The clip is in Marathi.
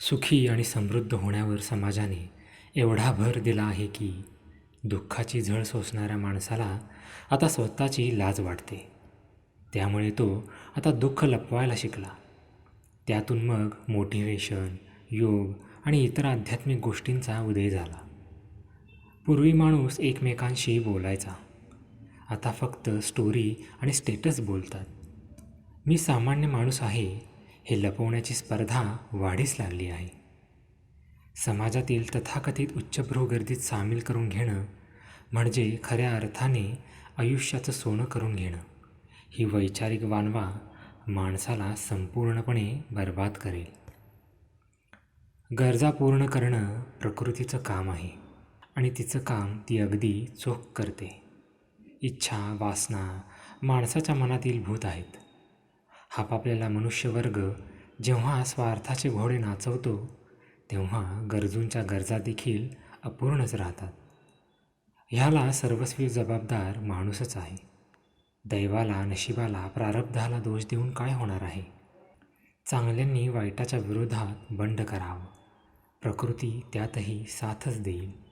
सुखी आणि समृद्ध होण्यावर समाजाने एवढा भर दिला आहे की दुःखाची झळ सोसणाऱ्या माणसाला आता स्वतःची लाज वाटते. त्यामुळे तो आता दुःख लपवायला शिकला. त्यातून मग मोटिवेशन योग आणि इतर आध्यात्मिक गोष्टींचा उदय झाला. पूर्वी माणूस एकमेकांशी बोलायचा. आता फक्त स्टोरी आणि स्टेटस बोलतात. मी सामान्य माणूस आहे हे लपवण्याची स्पर्धा वाढीस लागली आहे. समाजातील तथाकथित उच्चभ्रू गर्दीत सामील करून घेणं म्हणजे खऱ्या अर्थाने आयुष्याचं सोनं करून घेणं. ही वैचारिक वानवा माणसाला संपूर्णपणे बर्बाद करेल. गरजा पूर्ण करणं प्रकृतीचं काम आहे आणि तिचं काम ती अगदी चोख करते. इच्छा वासना माणसाच्या मनातील भूत आहेत. आपापलेला मनुष्यवर्ग जेव्हा स्वार्थाचे घोडे नाचवतो तेव्हा गरजूंच्या गरजा देखील अपूर्णच राहतात. ह्याला सर्वस्वी जबाबदार माणूसच आहे. दैवाला नशिबाला प्रारब्धाला दोष देऊन काय होणार आहे? चांगल्यांनी वाईटाच्या विरोधात बंड करावं. प्रकृती त्यातही साथच देईल.